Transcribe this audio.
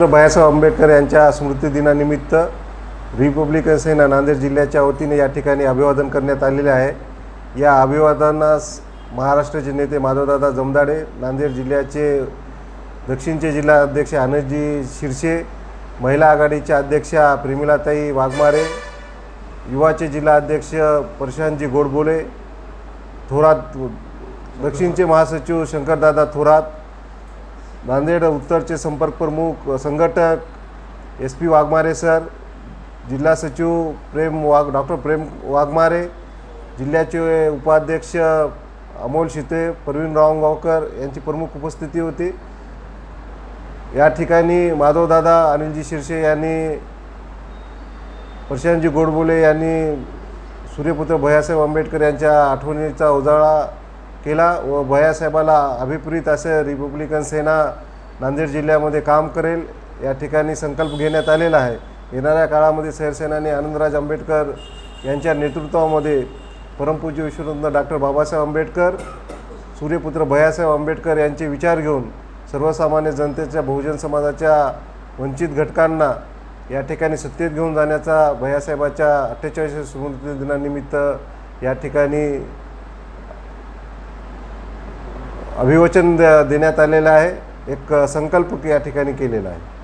बाळासाहेब आंबेडकर यांच्या स्मृतिदिनानिमित्त रिपब्लिकन सेना नांदेड जिल्ह्याच्या वतीने या ठिकाणी अभिवादन करण्यात आलेले आहे. या अभिवादनास महाराष्ट्राचे नेते माधवदादा जमदाडे नांदेड जिल्ह्याचे दक्षिणचे जिल्हा अध्यक्ष आनंदजी शिरसे महिला आघाडीच्या अध्यक्षा प्रेमिलाताई वाघमारे युवाचे जिल्हा अध्यक्ष प्रशांतजी गोडबोले थोरात दक्षिणचे महासचिव शंकरदादा थोरात नांदेड उत्तरचे संपर्क प्रमुख संघटक एस पी वाघमारे सर जिल्हा सचिव प्रेम वाघ डॉक्टर प्रेम वाघमारे जिल्ह्याचे उपाध्यक्ष अमोल शिते प्रवीण रावगावकर यांची प्रमुख उपस्थिती होती. या ठिकाणी माधवदादा अनिलजी शिरसे यांनी प्रशांतजी गोडबोले यांनी सूर्यपुत्र भैयासाहेब आंबेडकर यांच्या आठवणीचा उजाळा केला व भैयासाहेबाला अभिप्रेत असं रिपब्लिकन सेना नांदेड जिल्ह्यामध्ये काम करेल. या ठिकाणी संकल्प घेण्यात आलेला आहे. येणाऱ्या काळामध्ये सरसेनानी आनंदराज आंबेडकर यांच्या नेतृत्वामध्ये परमपूज्य विश्वरत्न डॉक्टर बाबासाहेब आंबेडकर सूर्यपुत्र भैयासाहेब आंबेडकर यांचे विचार घेऊन सर्वसामान्य जनतेच्या बहुजन समाजाच्या वंचित घटकांना या ठिकाणी सत्तेत घेऊन जाण्याचा भैयासाहेबाच्या अठ्ठेचाळीस स्मृती दिनानिमित्त या ठिकाणी अभिवचन द- देण्यात आलेलं आहे. एक संकल्प या ठिकाणी केलेला आहे.